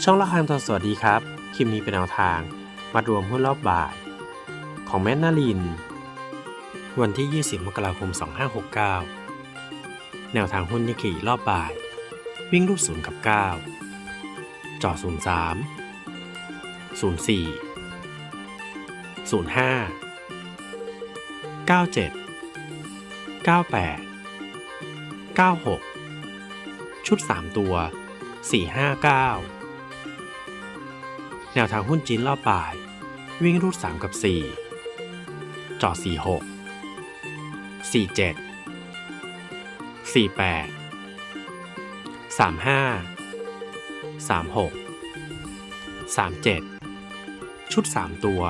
ช่องละครทองสวัสดีครับ คลิปนี้เป็นแนวทาง มารวมหุ้นรอบบ่าย ของแม่นาลิน วันที่ 20 มกราคม 2569 แนวทางหุ้นยกิรอบบ่าย วิ่งรูดศูนย์กับ 9 จ่อ 03 04 05 97 98 96 ชุด 3 ตัว 459 แนวทางหุ้นจีนรอบบ่าย วิ่งรูด 3 กับ 4 จอ 46 47 48 35 36 37 ชุด 3 ตัว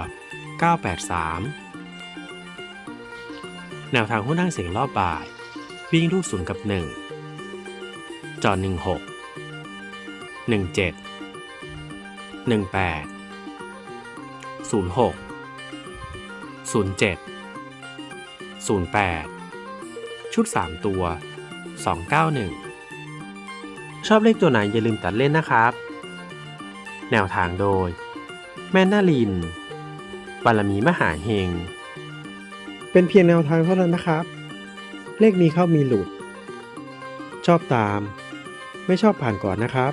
983 แนวทางหุ้นนั่งเสียงรอบบ่าย วิ่งรูดศูนย์กับ 1 จอ 16 17 18 06 07 08 ชุด 3 ตัว 291 ชอบเลขตัวไหนอย่าลืมตัดเล่นนะครับ แนวทางโดย แม่นาลินบารมีมหาเฮง เป็นเพียงแนวทางเท่านั้นนะครับ เลขมีเข้ามีหลุด ชอบตาม ไม่ชอบผ่านก่อนนะครับ